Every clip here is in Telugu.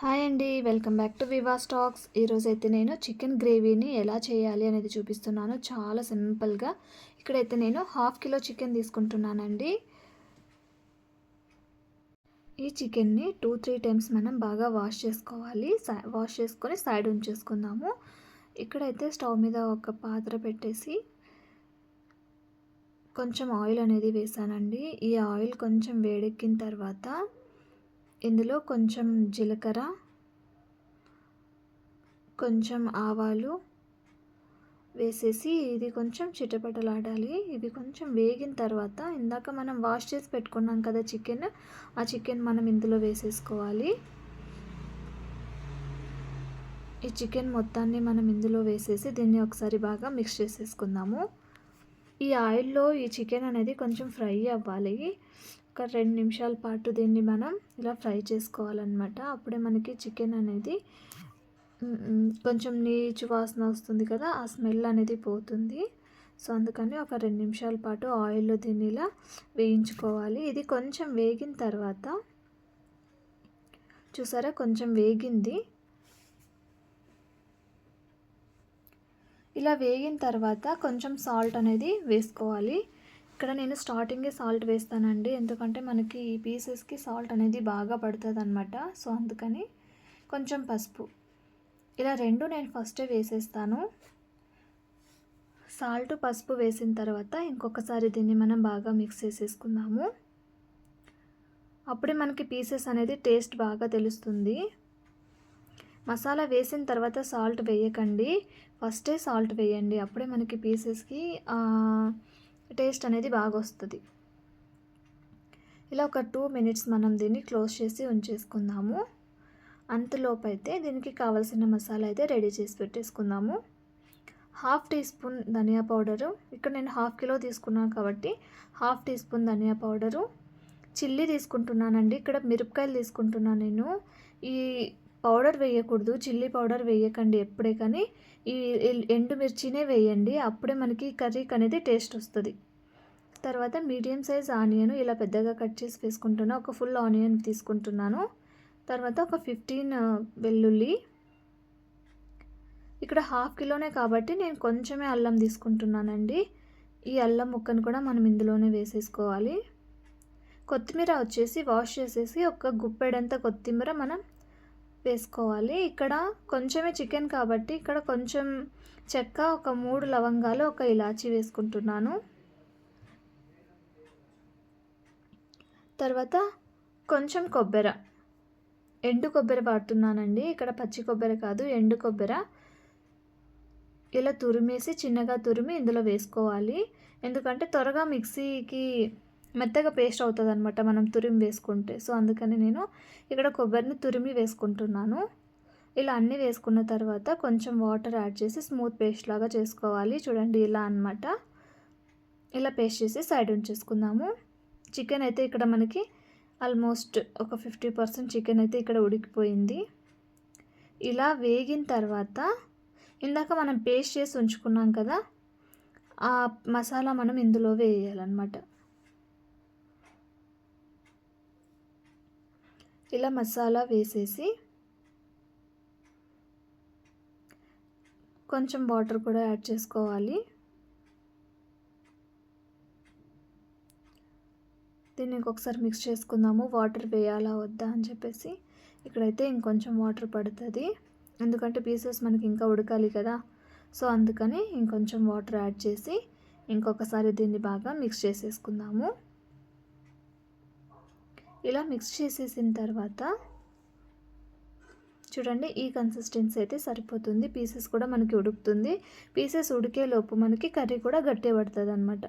హాయ్ అండి welcome back to Viva Stocks. ఈరోజు అయితే నేను చికెన్ గ్రేవీని ఎలా చేయాలి అనేది చూపిస్తున్నాను. చాలా సింపుల్గా ఇక్కడైతే నేను హాఫ్ కిలో చికెన్ తీసుకుంటున్నానండి. ఈ చికెన్ని టూ త్రీ టైమ్స్ మనం బాగా వాష్ చేసుకోవాలి. వాష్ చేసుకొని సైడ్ ఉంచేసుకుందాము. ఇక్కడైతే స్టవ్ మీద ఒక పాత్ర పెట్టేసి కొంచెం ఆయిల్ అనేది వేసానండి. ఈ ఆయిల్ కొంచెం వేడెక్కిన తర్వాత ఇందులో కొంచెం జీలకర్ర కొంచెం ఆవాలు వేసేసి ఇది కొంచెం చిటపటలాడాలి. ఇవి కొంచెం వేగిన తర్వాత ఇందాక మనం వాష్ చేసి పెట్టుకున్నాం కదా చికెన్ ఆ చికెన్ మనం ఇందులో వేసేసుకోవాలి. ఈ చికెన్ మొత్తాన్ని మనం ఇందులో వేసేసి దీన్ని ఒకసారి బాగా మిక్స్ చేసేసుకుందాము. ఈ ఆయిల్లో ఈ చికెన్ అనేది కొంచెం ఫ్రై అవ్వాలి. ఒక రెండు నిమిషాల పాటు దీన్ని మనం ఇలా ఫ్రై చేసుకోవాలన్నమాట. అప్పుడే మనకి చికెన్ అనేది కొంచెం నీచు వాసన వస్తుంది కదా ఆ స్మెల్ అనేది పోతుంది. సో అందుకని ఒక రెండు నిమిషాల పాటు ఆయిల్లో దీన్ని ఇలా వేయించుకోవాలి. ఇది కొంచెం వేగిన తర్వాత చూసారా? కొంచెం వేగింది. ఇలా వేగిన తర్వాత కొంచెం సాల్ట్ అనేది వేసుకోవాలి. ఇక్కడ నేను స్టార్టింగే సాల్ట్ వేస్తానండి. ఎందుకంటే మనకి ఈ పీసెస్కి సాల్ట్ అనేది బాగా పడుతుంది అనమాట సో అందుకని కొంచెం పసుపు. ఇలా రెండు నేను ఫస్టే వేసేస్తాను. సాల్ట్ పసుపు వేసిన తర్వాత ఇంకొకసారి దీన్ని మనం బాగా మిక్స్ చేసేసుకుందాము. అప్పుడే మనకి పీసెస్ అనేది టేస్ట్ బాగా తెలుస్తుంది. మసాలా వేసిన తర్వాత సాల్ట్ వేయకండి. ఫస్టే సాల్ట్ వేయండి. అప్పుడే మనకి పీసెస్కి టేస్ట్ అనేది బాగా వస్తుంది ఇలా ఒక టూ మినిట్స్ మనం దీన్ని క్లోజ్ చేసి ఉంచేసుకుందాము. అంతలోపు అయితే దీనికి కావలసిన మసాలా అయితే రెడీ చేసి పెట్టేసుకుందాము. హాఫ్ టీ స్పూన్ ధనియా పౌడరు. ఇక్కడ నేను హాఫ్ కిలో తీసుకున్నాను కాబట్టి హాఫ్ టీ స్పూన్ ధనియా పౌడరు. చిల్లీ తీసుకుంటున్నానండి. ఇక్కడ మిరపకాయలు తీసుకుంటున్నాను నేను. ఈ పౌడర్ వేయకూడదు చిల్లీ పౌడర్ వేయకండి ఎప్పుడే కానీ. ఈ ఎండుమిర్చినే వేయండి అప్పుడే మనకి కర్రీకి అనేది టేస్ట్ వస్తుంది. తర్వాత మీడియం సైజ్ ఆనియన్ ఇలా పెద్దగా కట్ చేసి వేసుకుంటున్నా. ఒక ఫుల్ ఆనియన్ తీసుకుంటున్నాను. తర్వాత ఒక ఫిఫ్టీన్ వెల్లుల్లి. ఇక్కడ హాఫ్ కిలోనే కాబట్టి నేను కొంచెమే అల్లం తీసుకుంటున్నానండి. ఈ అల్లం ముక్కను కూడా మనం ఇందులోనే వేసేసుకోవాలి. కొత్తిమీర వచ్చేసి వాష్ చేసేసి ఒక గుప్పెడంత కొత్తిమీర మనం వేసుకోవాలి. ఇక్కడ కొంచెమే చికెన్ కాబట్టి ఇక్కడ కొంచెం చెక్క ఒక మూడు లవంగాలు ఒక ఇలాచి వేసుకుంటున్నాను. తర్వాత కొంచెం కొబ్బరి. ఎండు కొబ్బరి వాడుతున్నానండి. ఇక్కడ పచ్చి కొబ్బరి కాదు ఎండు కొబ్బరి. ఇలా తురిమేసి చిన్నగా తురిమి ఇందులో వేసుకోవాలి. ఎందుకంటే త్వరగా మిక్సీకి మెత్తగా పేస్ట్ అవుతుంది అనమాట మనం తురిమి వేసుకుంటే. సో అందుకని నేను ఇక్కడ కొబ్బరిని తురిమి వేసుకుంటున్నాను. ఇలా అన్నీ వేసుకున్న తర్వాత కొంచెం వాటర్ యాడ్ చేసి స్మూత్ పేస్ట్ లాగా చేసుకోవాలి. చూడండి ఇలా అనమాట ఇలా పేస్ట్ చేసి సైడ్ ఉంచేసుకుందాము. చికెన్ అయితే ఇక్కడ మనకి ఆల్మోస్ట్ ఒక ఫిఫ్టీ పర్సెంట్ చికెన్ అయితే ఇక్కడ ఉడికిపోయింది. ఇలా వేగిన తర్వాత ఇందాక మనం పేస్ట్ చేసి ఉంచుకున్నాం కదా ఆ మసాలా మనం ఇందులో వేయాలన్నమాట. ఇలా మసాలా వేసేసి కొంచెం వాటర్ కూడా యాడ్ చేసుకోవాలి. దీన్ని ఇంకొకసారి మిక్స్ చేసుకుందాము. వాటర్ వేయాలా వద్దా అని చెప్పేసి. ఇక్కడైతే ఇంకొంచెం వాటర్ పడుతుంది. ఎందుకంటే పీసెస్ మనకి ఇంకా ఉడకాలి కదా. సో అందుకని ఇంకొంచెం వాటర్ యాడ్ చేసి ఇంకొకసారి దీన్ని బాగా మిక్స్ చేసేసుకుందాము. ఇలా మిక్స్ చేసేసిన తర్వాత చూడండి ఈ కన్సిస్టెన్సీ అయితే సరిపోతుంది. పీసెస్ కూడా మనకి ఉడుకుతుంది. పీసెస్ ఉడికేలోపు మనకి కర్రీ కూడా గట్టి పడుతుంది అనమాట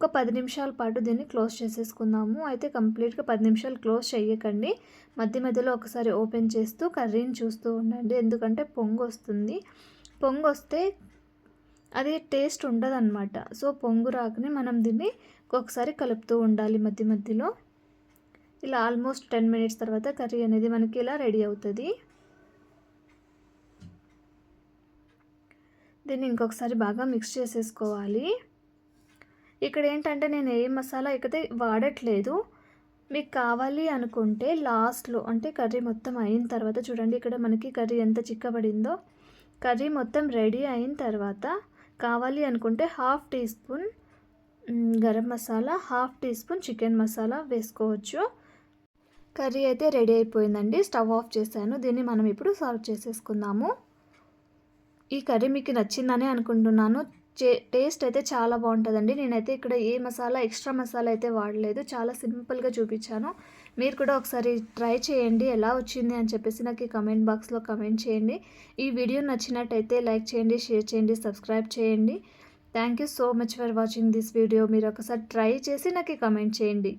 ఒక పది నిమిషాల పాటు దీన్ని క్లోజ్ చేసేసుకుందాము. అయితే కంప్లీట్గా పది నిమిషాలు క్లోజ్ చేయకండి. మధ్య మధ్యలో ఒకసారి ఓపెన్ చేస్తూ కర్రీని చూస్తూ ఉండండి. ఎందుకంటే పొంగు వస్తుంది. పొంగు వస్తే అది టేస్ట్ ఉండదన్నమాట. సో పొంగు రాకనే మనం దీన్ని ఒకసారి కలుపుతూ ఉండాలి మధ్య మధ్యలో. ఇలా ఆల్మోస్ట్ టెన్ మినిట్స్ తర్వాత కర్రీ అనేది మనకి ఇలా రెడీ అవుతుంది. దీన్ని ఇంకొకసారి బాగా మిక్స్ చేసేసుకోవాలి. ఇక్కడ ఏంటంటే నేను ఏ మసాలా ఇకతే వాడట్లేదు మీకు కావాలి అనుకుంటే లాస్ట్లో అంటే కర్రీ మొత్తం అయిన తర్వాత చూడండి ఇక్కడ మనకి కర్రీ ఎంత చిక్కబడిందో. కర్రీ మొత్తం రెడీ అయిన తర్వాత కావాలి అనుకుంటే half teaspoon garam masala half teaspoon chicken masala వేసుకోవచ్చు. కర్రీ అయితే రెడీ అయిపోయిందండి. స్టవ్ ఆఫ్ చేశాను. దీన్ని మనం ఇప్పుడు సర్వ్ చేసేసుకుందాము. ఈ కర్రీ మీకు నచ్చిందని అనుకుంటున్నాను. టేస్ట్ అయితే చాలా బాగుంటుందండి. నేనైతే ఇక్కడ ఏ మసాలా ఎక్స్ట్రా మసాలా అయితే వాడలేదు. చాలా సింపుల్గా చూపించాను. మీరు కూడా ఒకసారి ట్రై చేయండి. ఎలా వచ్చింది అని చెప్పేసి నాకు ఈ కమెంట్ బాక్స్లో కమెంట్ చేయండి. ఈ వీడియో నచ్చినట్టయితే లైక్ చేయండి షేర్ చేయండి సబ్స్క్రైబ్ చేయండి. Thank you so much for watching this video. మీరు ఒకసారి ట్రై చేసి నాకు కమెంట్ చేయండి.